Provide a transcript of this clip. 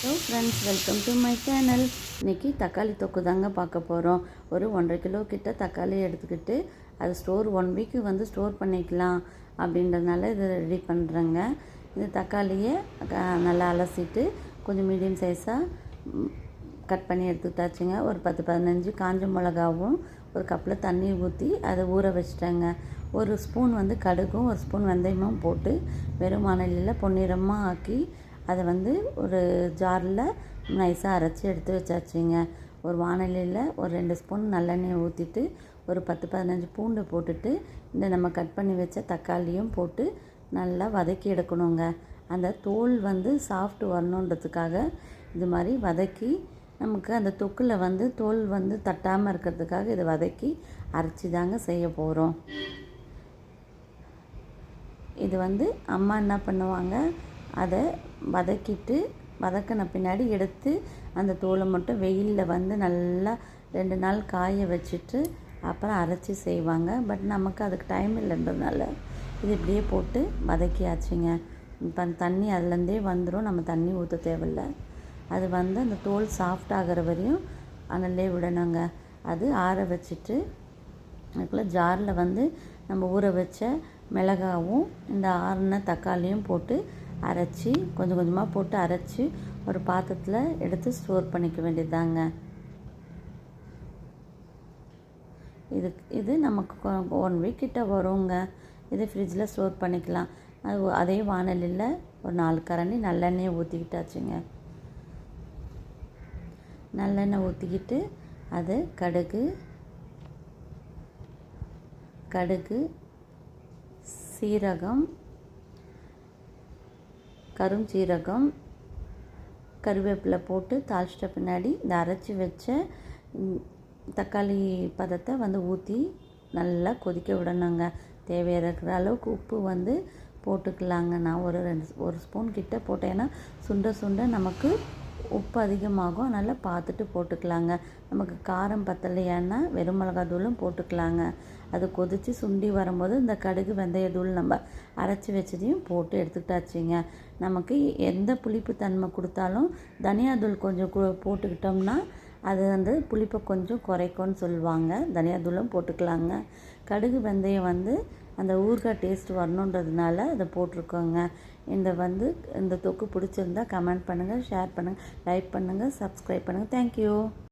Hello friends welcome to my channel இன்றைக்கி தக்காளி தொக்கு தாங்க பார்க்க போகிறோம் ஒரு ஒன்றரை கிலோ கிட்ட தக்காளி எடுத்துக்கிட்டு அது ஸ்டோர் ஒன் வீக்கு வந்து ஸ்டோர் பண்ணிக்கலாம் அப்படின்றதுனால இதை ரெடி பண்ணுறேங்க இது தக்காளியை க- நல்லா அலசிட்டு கொஞ்சம் மீடியம் சைஸாக கட் பண்ணி எடுத்துக்கிட்டாச்சுங்க. ஒரு பத்து பதினஞ்சு காஞ்ச மிளகாவும் ஒரு கப்பில் தண்ணி ஊற்றி அதை ஊற வச்சிட்டேங்க. ஒரு ஸ்பூன் வந்து கடுகும் ஒரு ஸ்பூன் வெந்தயமும் போட்டு வெறும் வானலியில் பொன்னிறமாக ஆக்கி அதை வந்து ஒரு ஜாரில் நைஸாக அரைச்சி எடுத்து வச்சாச்சுங்க. ஒரு வானலியில் ஒரு ரெண்டு ஸ்பூன் நல்லெண்ணெய் ஊற்றிட்டு ஒரு பத்து பதினஞ்சு பூண்டு போட்டுட்டு இந்த நம்ம கட் பண்ணி வச்ச தக்காளியும் போட்டு நல்லா வதக்கி எடுக்கணுங்க. அந்த தோல் வந்து சாஃப்ட் வரணுன்றதுக்காக இது மாதிரி வதக்கி நமக்கு அந்த தொக்கில் வந்து தோல் வந்து தட்டாமல் இருக்கிறதுக்காக இதை வதக்கி அரைச்சி தாங்க செய்ய போகிறோம் இது வந்து அம்மா என்ன பண்ணுவாங்க அதை வதக்கிட்டு வதக்கின பின்னாடி எடுத்து அந்த தோலை மட்டும் வெயிலில் வந்து நல்லா ரெண்டு நாள் காய வச்சுட்டு அப்புறம் அரைச்சி செய்வாங்க. பட் நமக்கு அதுக்கு டைம் இல்லைன்றதுனால இது இப்படியே போட்டு வதக்கியாச்சுங்க. இப்போ அந்த தண்ணி அதுலேருந்தே வந்துடும் நம்ம தண்ணி ஊற்ற தேவையில்ல. அது வந்து அந்த தோல் சாஃப்ட் ஆகிற வரையும் அனல்லே விடணுங்க. அது ஆற வச்சுட்டு அதுக்குள்ளே ஜாரில் வந்து நம்ம ஊற வச்ச மிளகாவும் இந்த ஆறின தக்காளியும் போட்டு அரைச்சி கொஞ்சம் கொஞ்சமாக போட்டு அரைச்சி ஒரு பாத்திரத்தில் எடுத்து ஸ்டோர் பண்ணிக்க வேண்டியதாங்க இது இது நமக்கு ஒன் வீக் கிட்ட வருங்க. இது ஃப்ரிட்ஜில் ஸ்டோர் பண்ணிக்கலாம். அது அதே வானலியில் ஒரு நாலு கரண்டி நல்லெண்ணெயை ஊற்றிக்கிட்டாச்சுங்க நல்லெண்ணெய் ஊற்றிக்கிட்டு அது கடுகு கடுகு சீரகம் கருஞ்சீரகம் கருவேப்பிலை போட்டு தாளிச்சிட்ட பின்னாடி இந்த அரைச்சி வச்ச தக்காளி பதத்தை வந்து ஊற்றி நல்லா கொதிக்க விடணுங்க. தேவையாக இருக்கிற அளவுக்கு உப்பு வந்து போட்டுக்கலாங்க. நான் ஒரு ரெண்டு ஒரு ஸ்பூன் கிட்ட போட்டேன்னா சுண்ட சுண்ட நமக்கு உப்பு அதிகமாகும் அதனால் பார்த்துட்டு போட்டுக்கலாங்க. நமக்கு காரம் பத்தலையான்னா வெறும் மிளகாத்தூளும் போட்டுக்கலாங்க. அது கொதித்து சுண்டி வரும்போது இந்த கடுகு வெந்தய தூள் நம்ம அரைச்சி வச்சதையும் போட்டு எடுத்துக்கிட்டாச்சுங்க. நமக்கு எந்த புளிப்பு தன்மை கொடுத்தாலும் தனியாதூள் கொஞ்சம் போட்டுக்கிட்டோம்னா அது வந்து புளிப்பை கொஞ்சம் குறைக்கும்னு சொல்லுவாங்க. தனியாதூளும் போட்டுக்கலாங்க. கடுகு வெந்தயம் வந்து அந்த ஊறுகாய் டேஸ்ட் வரணுன்றதுனால அதை போட்டிருக்கோங்க. இந்த வந்து இந்த தொக்கு பிடிச்சிருந்தா கமெண்ட் பண்ணுங்கள் ஷேர் பண்ணுங்கள் லைக் பண்ணுங்கள் சப்ஸ்கிரைப் பண்ணுங்கள் தேங்க்யூ